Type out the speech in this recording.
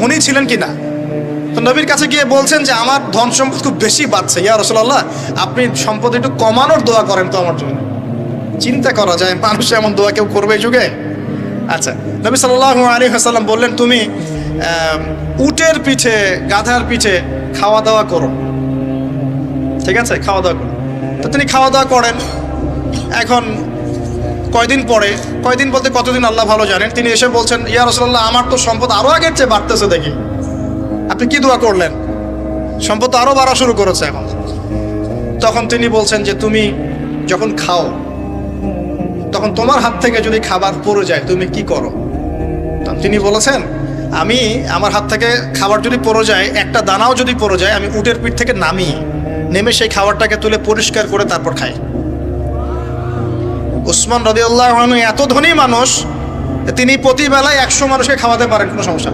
ধনী ছিলেন কি না তো নবীর কাছে গিয়ে বলছেন যে, আমার ধন সম্পদ খুব বেশি বাড়ছে। ইয়া রসুল্লাহ আপনি সম্পদ একটু কমানোর দোয়া করেন তো আমার জন্য। চিন্তা করা যায়, মানুষ এমন দোয়া কেউ করবে এই যুগে? আচ্ছা নবী সাল্লাহ আলী হাসাল্লাম বললেন, তুমি উটের পিঠে, গাধার পিঠে খাওয়া দাওয়া করো। ঠিক আছে? খাওয়া দাওয়া করো। তো তিনি খাওয়া দাওয়া করেন। এখন কয়দিন পরে, কয়দিন বলতে কতদিন আল্লাহ ভালো জানেন, তিনি এসে বলছেন, ইয়া রসল্লাহ আমার তো সম্পদ আরও আগের চেয়ে বাড়তেছে দেখি। আপনি কি দোয়া করলেন? সম্পদ আরও বাড়া শুরু করেছে এখন। তখন তিনি বলছেন যে, তুমি যখন খাও, তখন তোমার হাত থেকে যদি খাবার পড়ে যায়, তুমি কি করো? তিনি বলেছেন, আমি আমার হাত থেকে খাবার যদি পড়ে যায়, একটা দানাও যদি পড়ে যায়, আমি উটের পিঠ থেকে নামি, নেমে সেই খাবারটাকে তুলে পরিষ্কার করে তারপর খাই। উসমান রদিউল্লাহ এত ধনী মানুষ তিনি প্রতি বেলায় একশো মানুষকে খাওয়াতে পারেন কোনো সমস্যা